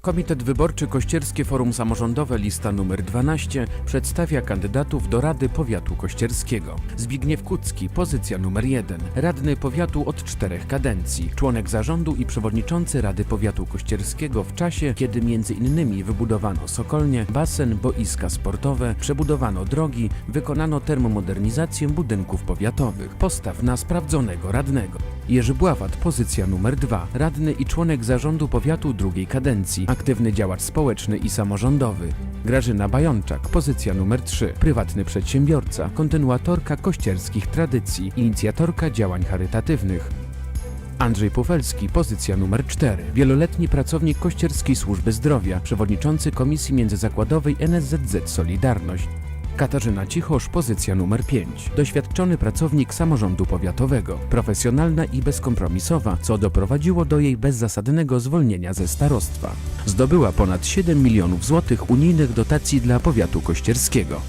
Komitet Wyborczy Kościerskie Forum Samorządowe lista numer 12 przedstawia kandydatów do Rady Powiatu Kościerskiego. Zbigniew Kucki, pozycja numer 1, radny powiatu od czterech kadencji, członek zarządu i przewodniczący Rady Powiatu Kościerskiego w czasie, kiedy między innymi wybudowano sokolnie, basen, boiska sportowe, przebudowano drogi, wykonano termomodernizację budynków powiatowych. Postaw na sprawdzonego radnego. Jerzy Bławat, pozycja numer 2, radny i członek zarządu powiatu drugiej kadencji, aktywny działacz społeczny i samorządowy. Grażyna Bajonczak, pozycja numer 3, prywatny przedsiębiorca, kontynuatorka kościerskich tradycji, inicjatorka działań charytatywnych. Andrzej Pufelski, pozycja numer 4, wieloletni pracownik Kościerskiej Służby Zdrowia, przewodniczący Komisji Międzyzakładowej NSZZ Solidarność. Katarzyna Cichosz, pozycja numer 5. Doświadczony pracownik samorządu powiatowego, profesjonalna i bezkompromisowa, co doprowadziło do jej bezzasadnego zwolnienia ze starostwa. Zdobyła ponad 7 milionów złotych unijnych dotacji dla powiatu kościerskiego.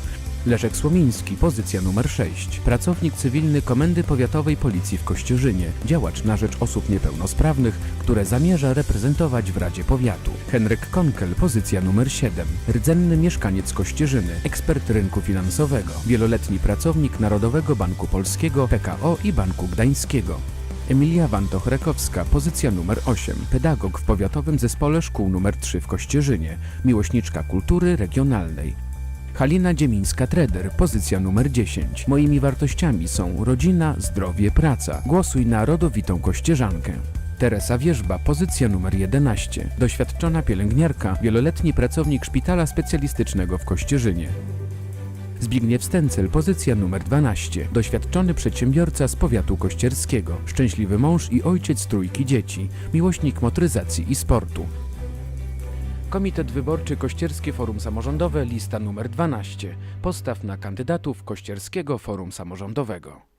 Leszek Słomiński, pozycja numer 6. Pracownik cywilny Komendy Powiatowej Policji w Kościerzynie, działacz na rzecz osób niepełnosprawnych, które zamierza reprezentować w Radzie Powiatu. Henryk Konkel, pozycja numer 7. Rdzenny mieszkaniec Kościerzyny, ekspert rynku finansowego, wieloletni pracownik Narodowego Banku Polskiego, PKO i Banku Gdańskiego. Emilia Wantoch-Rekowska, pozycja numer 8, pedagog w Powiatowym Zespole Szkół numer 3 w Kościerzynie, miłośniczka kultury regionalnej. Halina Dziemińska-Treder, pozycja numer 10. Moimi wartościami są rodzina, zdrowie, praca. Głosuj na rodowitą kościerzankę. Teresa Wierzba, pozycja numer 11. Doświadczona pielęgniarka, wieloletni pracownik szpitala specjalistycznego w Kościerzynie. Zbigniew Stencel, pozycja numer 12. Doświadczony przedsiębiorca z powiatu kościerskiego, szczęśliwy mąż i ojciec trójki dzieci, miłośnik motoryzacji i sportu. Komitet Wyborczy Kościerskie Forum Samorządowe, lista numer 12. Postaw na kandydatów Kościerskiego Forum Samorządowego.